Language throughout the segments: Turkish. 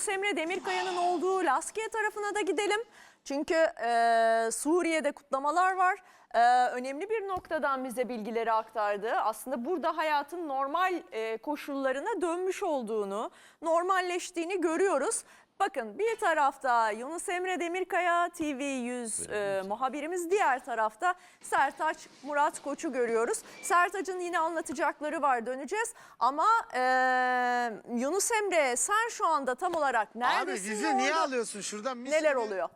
Yunus Emre Demirkaya'nın olduğu Laskiye tarafına da gidelim. Çünkü e, Suriye'de kutlamalar var. E, önemli bir noktadan bize bilgileri aktardı. Aslında burada hayatın normal e, koşullarına dönmüş olduğunu, normalleştiğini görüyoruz. Bakın bir tarafta Yunus Emre Demirkaya TV100 e, muhabirimiz diğer tarafta Sertaç Murat Koç'u görüyoruz. Sertaç'ın yine anlatacakları var döneceğiz ama e, Yunus Emre sen şu anda tam olarak Abi neredesin? bizi ve niye orada alıyorsun şuradan? mis Neler gibi- oluyor?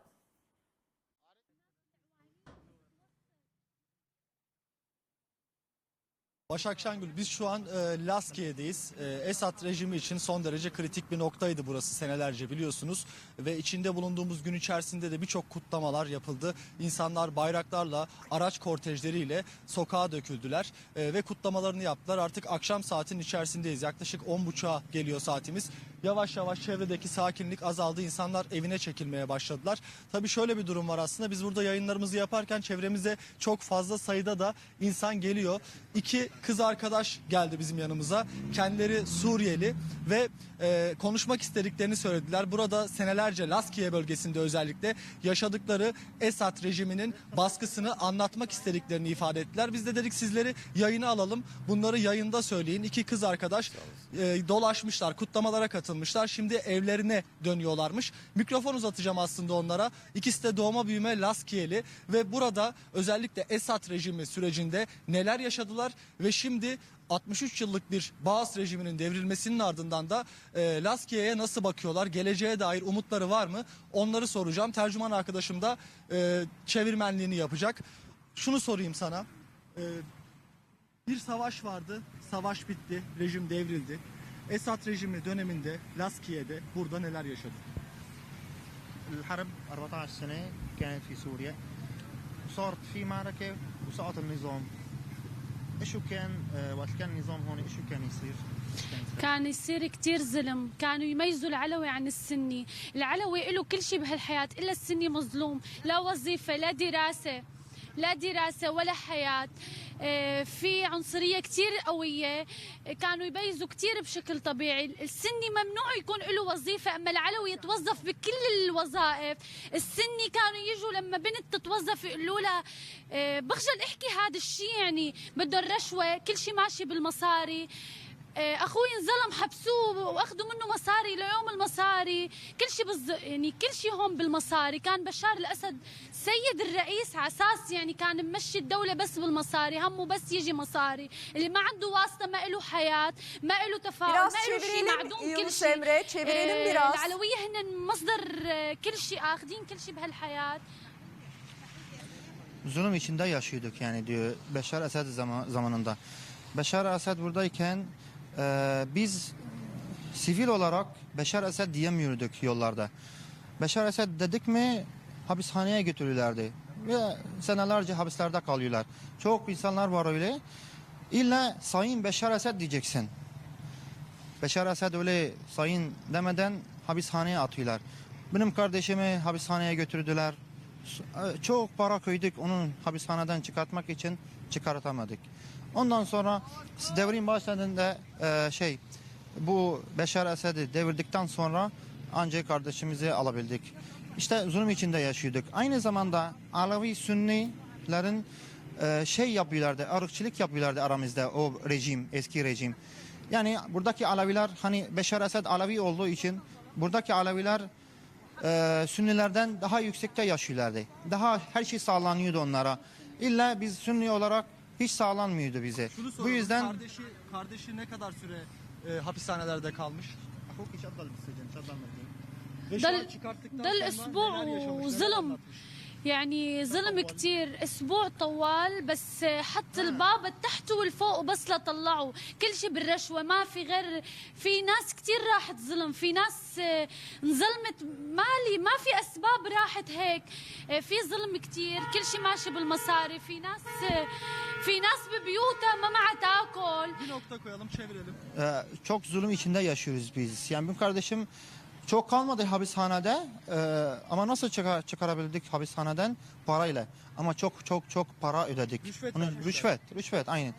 Başak Şengül biz şu an e, Laskiye'deyiz. E, Esad rejimi için son derece kritik bir noktaydı burası senelerce biliyorsunuz. Ve içinde bulunduğumuz gün içerisinde de birçok kutlamalar yapıldı. İnsanlar bayraklarla, araç kortejleriyle sokağa döküldüler e, ve kutlamalarını yaptılar. Artık akşam saatin içerisindeyiz. Yaklaşık 10.30'a geliyor saatimiz. Yavaş yavaş çevredeki sakinlik azaldı. İnsanlar evine çekilmeye başladılar. Tabii şöyle bir durum var aslında. Biz burada yayınlarımızı yaparken çevremize çok fazla sayıda da insan geliyor. İki kız arkadaş geldi bizim yanımıza. Kendileri Suriyeli ve e, konuşmak istediklerini söylediler. Burada senelerce Laskiye bölgesinde özellikle yaşadıkları Esad rejiminin baskısını anlatmak istediklerini ifade ettiler. Biz de dedik sizleri yayına alalım. Bunları yayında söyleyin. İki kız arkadaş e, dolaşmışlar, kutlamalara katılmışlar. Şimdi evlerine dönüyorlarmış. Mikrofon uzatacağım aslında onlara. İkisi de doğma büyüme Laskiyeli ve burada özellikle Esad rejimi sürecinde neler yaşadılar ve şimdi 63 yıllık bir Baas rejiminin devrilmesinin ardından da e, Laskiye'ye nasıl bakıyorlar? Geleceğe dair umutları var mı? Onları soracağım. Tercüman arkadaşım da e, çevirmenliğini yapacak. Şunu sorayım sana. E, bir savaş vardı. Savaş bitti. Rejim devrildi. Esad rejimi döneminde Laskiye'de burada neler yaşadı? الحرب 14 سنة كانت في سوريا وصارت في معركة وسقط النظام ايشو كان آه، وقت كان النظام هون ايشو كان يصير؟ كان يصير؟ كتير ظلم. كانوا يميزوا العلوي عن السني. العلوي له كل شيء بهالحياة إلا السني مظلوم. لا وظيفة لا دراسة. لا دراسة ولا حياة. في عنصرية كتير قوية آه، كانوا يبيزوا كتير بشكل طبيعي. السني ممنوع يكون له وظيفة أما العلوي يتوظف بكل الوظائف. السني كانوا يجوا لما بنت تتوظف يقولوا لها آه، بخجل احكي هذا الشيء يعني بده الرشوة كل شيء ماشي بالمصاري. آه، أخوي انظلم حبسوه وأخذوا منه مصاري ليوم المصاري. كل شيء بالز... يعني كل شيء هون بالمصاري. كان بشار الأسد سيد الرئيس على أساس يعني كان ممشي الدولة بس بالمصاري همه بس يجي مصاري. اللي ما عنده واسطة ما له حياة ما له تفاؤل Biraz ما له شيء معدوم كل شيء آه،. العلوية هن مصدر آه، كل شيء آخذين كل شيء بهالحياة. Zulüm içinde yaşıyorduk yani diyor Beşar Esad zaman, zamanında. Beşar Esad buradayken e, biz sivil olarak Beşar Esad diyemiyorduk yollarda. Beşar Esad dedik mi hapishaneye götürürlerdi. Ve senelerce hapislerde kalıyorlar. Çok insanlar var öyle. İlla Sayın Beşar Esad diyeceksin. Beşar Esad öyle sayın demeden hapishaneye atıyorlar. Benim kardeşimi hapishaneye götürdüler. S- Çok para koyduk onun hapishaneden çıkartmak için çıkartamadık. Ondan sonra devrim başladığında e, şey bu Beşar Esad'ı devirdikten sonra ancak kardeşimizi alabildik. İşte zulüm içinde yaşıyorduk. Aynı zamanda Alevi Sünnilerin e, şey yapıyorlardı, ırkçılık yapıyorlardı aramızda o rejim, eski rejim. Yani buradaki Aleviler hani Beşar Esad Alevi olduğu için buradaki Aleviler e, Sünnilerden daha yüksekte yaşıyorlardı. Daha her şey sağlanıyordu onlara. İlla biz Sünni olarak hiç sağlanmıyordu bize. Şunu Bu yüzden kardeşi kardeşi ne kadar süre e, hapishanelerde kalmış? Hukuk iş adlı bir Ve şu an Dal- çıkarttıktan dal sonra neler esbu'u yaşamışlar zulüm. anlatmış. يعني ظلم كتير أسبوع طوال بس حط الباب تحت والفوق وبس لطلعوا كل شيء بالرشوة ما في غير في ناس كتير راحت ظلم في ناس آه، انظلمت. مالي ما في أسباب راحت هيك. آه، في ظلم كتير كل شيء ماشي بالمصاري. في ناس آه، في ناس ببيوتها ما معها تاكل. Bir nokta koyalım çevirelim. çok zulüm içinde yaşıyoruz biz. Yani benim kardeşim çok kalmadı hapishanede e, ama nasıl çıkar, çıkarabildik hapishaneden parayla. Ama çok çok çok para ödedik. Rüşvet Onu- vermişler. rüşvet, rüşvet aynen.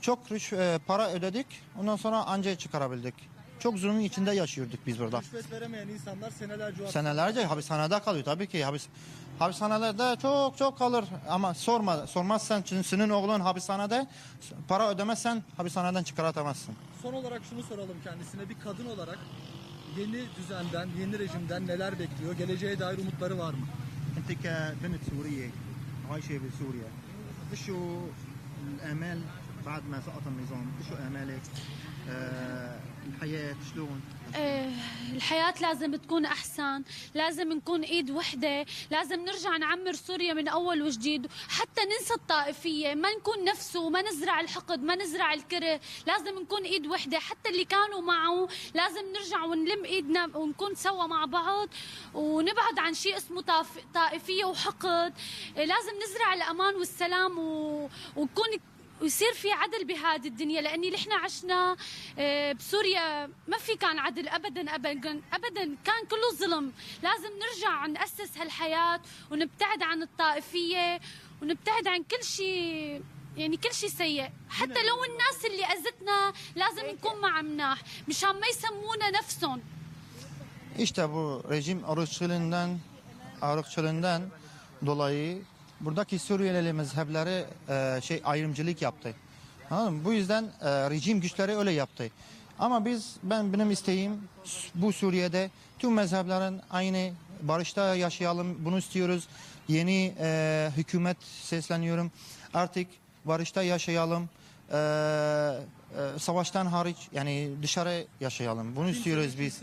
Çok rüş, e, para ödedik. Ondan sonra anca çıkarabildik. çok zulmün içinde yaşıyorduk biz burada. Rüşvet veremeyen insanlar senelerce o Senelerce hapishanede kalıyor tabii ki. Hapis, hapishanelerde çok çok kalır ama sorma sormazsan çünkü senin oğlun hapishanede para ödemezsen hapishaneden çıkartamazsın. Son olarak şunu soralım kendisine bir kadın olarak yeni düzenden, yeni rejimden neler bekliyor? Geleceğe dair umutları var mı? انت كبنت سوريه عايشه بسوريا شو الامال بعد ما سقط النظام شو امالك آه الحياة؟ شلون؟ آه، الحياة لازم تكون أحسن لازم نكون إيد وحدة لازم نرجع نعمر سوريا من أول وجديد. حتى ننسى الطائفية ما نكون نفسه ما نزرع الحقد ما نزرع الكره لازم نكون إيد وحدة. حتى اللي كانوا معه لازم نرجع ونلم إيدنا ونكون سوا مع بعض ونبعد عن شيء اسمه طائفية وحقد. آه، لازم نزرع الأمان والسلام و... ونكون ويصير في عدل بهذه الدنيا لأني نحن عشنا آه، بسوريا ما في كان عدل ابدا ابدا ابدا كان كله ظلم. لازم نرجع ناسس هالحياة ونبتعد عن الطائفية ونبتعد عن كل شيء يعني كل شيء سيء. حتى لو الناس اللي أذتنا لازم نكون مع مناح مشان ما يسمونا نفسهم. İşte bu rejim ırkçılığından, ırkçılığından dolayı buradaki Suriyeli mezhepleri e, şey ayrımcılık yaptı. Anladın mı? Bu yüzden e, rejim güçleri öyle yaptı. Ama biz ben benim isteğim bu Suriye'de tüm mezheplerin aynı barışta yaşayalım. Bunu istiyoruz. Yeni e, hükümet sesleniyorum. Artık barışta yaşayalım. E, e, savaştan hariç yani dışarı yaşayalım. Bunu istiyoruz biz.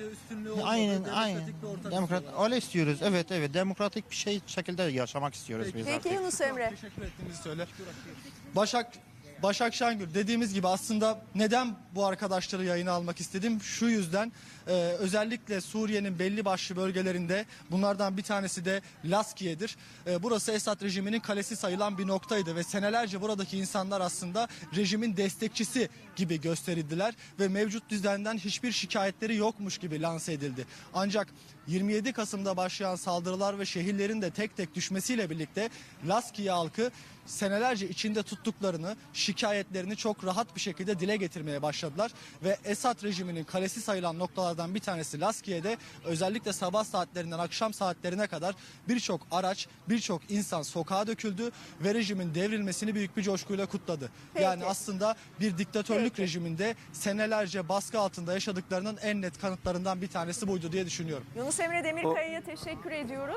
Aynen, aynen. Demokrat öyle istiyoruz. Evet, evet. Demokratik bir şey şekilde yaşamak istiyoruz biz Peki artık. Yunus Emre. Teşekkür ettiğinizi söyle. Başak Başak Şengül dediğimiz gibi aslında neden bu arkadaşları yayına almak istedim? Şu yüzden e, özellikle Suriye'nin belli başlı bölgelerinde bunlardan bir tanesi de Laskiye'dir. E, burası Esad rejiminin kalesi sayılan bir noktaydı ve senelerce buradaki insanlar aslında rejimin destekçisi gibi gösterildiler ve mevcut düzenden hiçbir şikayetleri yokmuş gibi lanse edildi. Ancak 27 Kasım'da başlayan saldırılar ve şehirlerin de tek tek düşmesiyle birlikte Laskiye halkı senelerce içinde tuttuklarını, şikayetlerini çok rahat bir şekilde dile getirmeye başladılar. Ve Esad rejiminin kalesi sayılan noktalardan bir tanesi Laskiye'de özellikle sabah saatlerinden akşam saatlerine kadar birçok araç, birçok insan sokağa döküldü ve rejimin devrilmesini büyük bir coşkuyla kutladı. Peki. Yani aslında bir diktatörlük Peki. rejiminde senelerce baskı altında yaşadıklarının en net kanıtlarından bir tanesi buydu diye düşünüyorum. Yunus Emre Demirkaya'ya teşekkür ediyoruz.